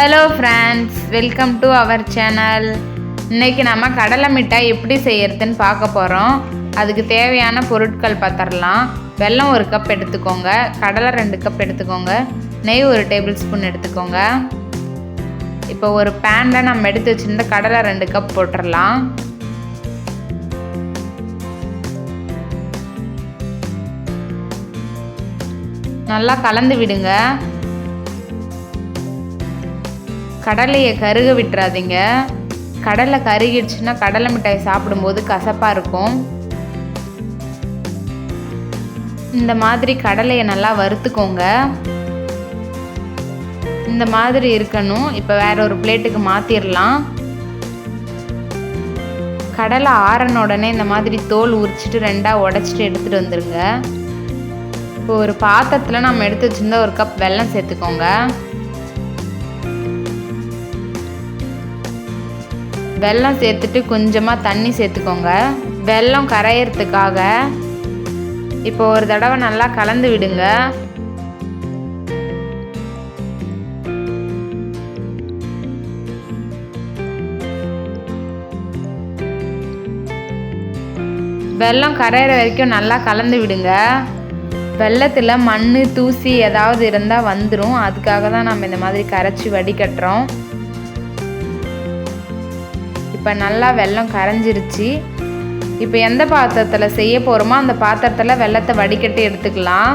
Hello friends welcome to our channel இன்னைக்கு நம்ம கடலை மிட்டாய் எப்படி செய்யறதுன்னு பார்க்க போகிறோம் அதுக்கு தேவையான பொருட்கள் பார்த்துடலாம். வெல்லம் ஒரு கப் எடுத்துக்கோங்க. கடலை ரெண்டு கப் எடுத்துக்கோங்க. நெய் ஒரு டேபிள் ஸ்பூன் எடுத்துக்கோங்க. இப்போ ஒரு பேனில் நம்ம எடுத்து வச்சுருந்த கடலை ரெண்டு கப் போட்டுடலாம். நல்லா கலந்து விடுங்க. கடலையை கருக விட்டுறாதீங்க. கடலை கருகிடுச்சுன்னா கடலை மிட்டாய் சாப்பிடும்போது கசப்பாக இருக்கும். இந்த மாதிரி கடலையை நல்லா வறுத்துக்கோங்க. இந்த மாதிரி இருக்கணும். இப்போ வேற ஒரு பிளேட்டுக்கு மாற்றிடலாம் கடலை ஆறன உடனே இந்த மாதிரி தோல் உரிச்சிட்டு ரெண்டாக உடச்சிட்டு எடுத்துகிட்டு வந்துடுங்க இப்போ ஒரு பாத்திரத்தில் நம்ம எடுத்து வச்சுருந்தா ஒரு கப் வெல்லம் சேர்த்துக்கோங்க. வெல்லம் சேர்த்துட்டு கொஞ்சமாக தண்ணி சேர்த்துக்கோங்க. வெல்லம் கரையிறதுக்காக இப்போ ஒரு தடவை நல்லா கலந்து விடுங்க. வெல்லம் கரையிற வரைக்கும் நல்லா கலந்து விடுங்க. வெள்ளத்தில் மண் தூசி ஏதாவது இருந்தால் வந்துடும் அதுக்காக தான் நம்ம இந்த மாதிரி கரைச்சி வடிகட்டுறோம். இப்போ நல்லா வெள்ளம் கரைஞ்சிருச்சு. இப்போ எந்த பாத்திரத்தில் செய்ய போகிறோமோ அந்த பாத்திரத்தில் வெள்ளத்தை வடிகட்டி எடுத்துக்கலாம்.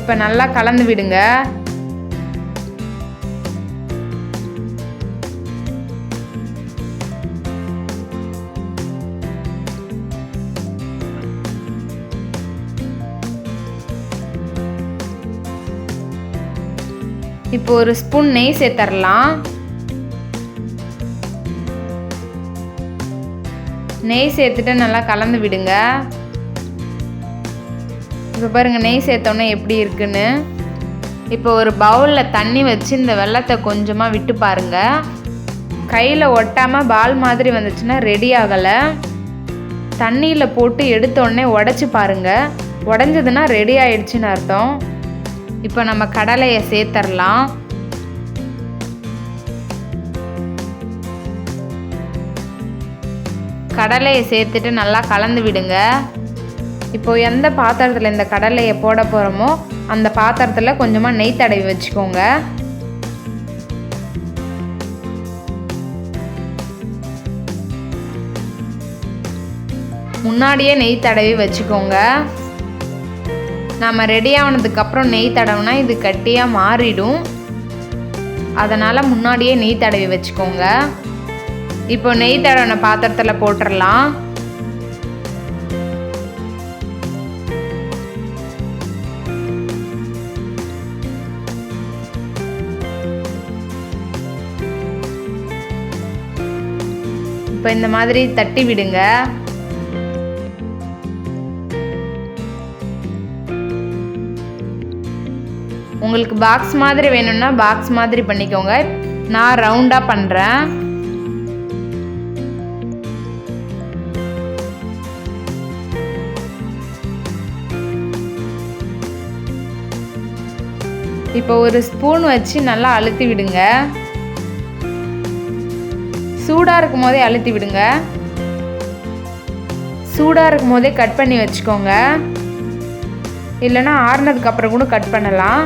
இப்போ நல்லா கலந்து விடுங்க. இப்போ ஒரு ஸ்பூன் நெய் சேர்த்துடலாம் நெய் சேர்த்துட்டு நல்லா கலந்து விடுங்க. இப்போ பாருங்கள் நெய் சேர்த்தோன்னே எப்படி இருக்குன்னு. இப்போ ஒரு பவுலில் தண்ணி வச்சு இந்த வெள்ளத்தை கொஞ்சமாக விட்டு பாருங்க. கையில் ஒட்டாமல் பால் மாதிரி வந்துச்சுன்னா ரெடி ஆகலை. தண்ணியில் போட்டு எடுத்தோடனே உடச்சி பாருங்க. உடஞ்சதுன்னா ரெடி ஆயிடுச்சுன்னு அர்த்தம். இப்போ நம்ம கடலையை சேர்த்துடலாம் கடலையை சேர்த்துட்டு நல்லா கலந்து விடுங்க. இப்போ எந்த பாத்திரத்தில் இந்த கடலையை போட போகிறோமோ அந்த பாத்திரத்தில் கொஞ்சமாக நெய் தடவி வச்சுக்கோங்க. முன்னாடியே நெய் தடவி வச்சுக்கோங்க. நம்ம ரெடி ஆனதுக்கப்புறம் நெய் தடவுனா இது கட்டியாக மாறிடும். அதனால் முன்னாடியே நெய் தடவி வச்சுக்கோங்க. இப்போ நெய் தடவின பாத்திரத்தில் போட்டுடலாம் இப்போ இந்த மாதிரி தட்டி விடுங்க. உங்களுக்கு பாக்ஸ் மாதிரி வேணும்னா பாக்ஸ் மாதிரி பண்ணிக்கோங்க. நான் ரவுண்டாக பண்ணுறேன் இப்போ ஒரு ஸ்பூன் வச்சு நல்லா அழுத்தி விடுங்க. சூடாக இருக்கும் போதே அழுத்தி விடுங்க. சூடாக இருக்கும் போதே கட் பண்ணி வச்சுக்கோங்க. இல்லைன்னா ஆறுனதுக்கு அப்புறம் கூட கட் பண்ணலாம்.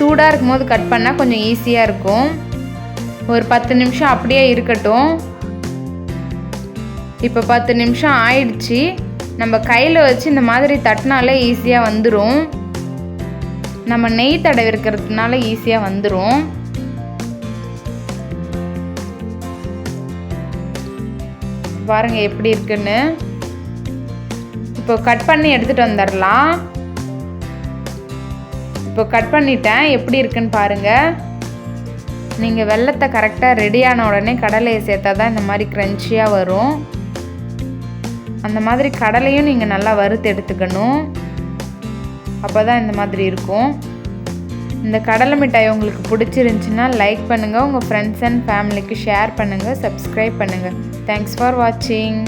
சூடாக இருக்கும் போது கட் பண்ணால் கொஞ்சம் ஈஸியாக இருக்கும். ஒரு பத்து நிமிஷம் அப்படியே இருக்கட்டும். இப்போ பத்து நிமிஷம் ஆயிடுச்சு. நம்ம கையில் வச்சு இந்த மாதிரி தட்டினாலே ஈஸியாக வந்துடும் நம்ம நெய் தடவி இருக்கிறதுனால ஈஸியாக வந்துடும் பாருங்கள் எப்படி இருக்குன்னு. இப்போ கட் பண்ணி எடுத்துகிட்டு வந்துடலாம். இப்போ கட் பண்ணிட்டேன். எப்படி இருக்குன்னு பாருங்கள் நீங்கள் வெள்ளத்தை கரெக்டாக ரெடியான உடனே கடலையை சேர்த்தா தான் இந்த மாதிரி க்ரன்ச்சியாக வரும். அந்த மாதிரி கடலையும் நீங்கள் நல்லா வறுத்து எடுத்துக்கணும். அப்போ தான் இந்த மாதிரி இருக்கும். இந்த கடலை மிட்டாய் உங்களுக்கு பிடிச்சிருந்துச்சின்னா லைக் பண்ணுங்கள் உங்கள் ஃப்ரெண்ட்ஸ் அண்ட் ஃபேமிலிக்கு ஷேர் பண்ணுங்கள் சப்ஸ்கிரைப் பண்ணுங்கள் தேங்க்ஸ் ஃபார் வாட்சிங்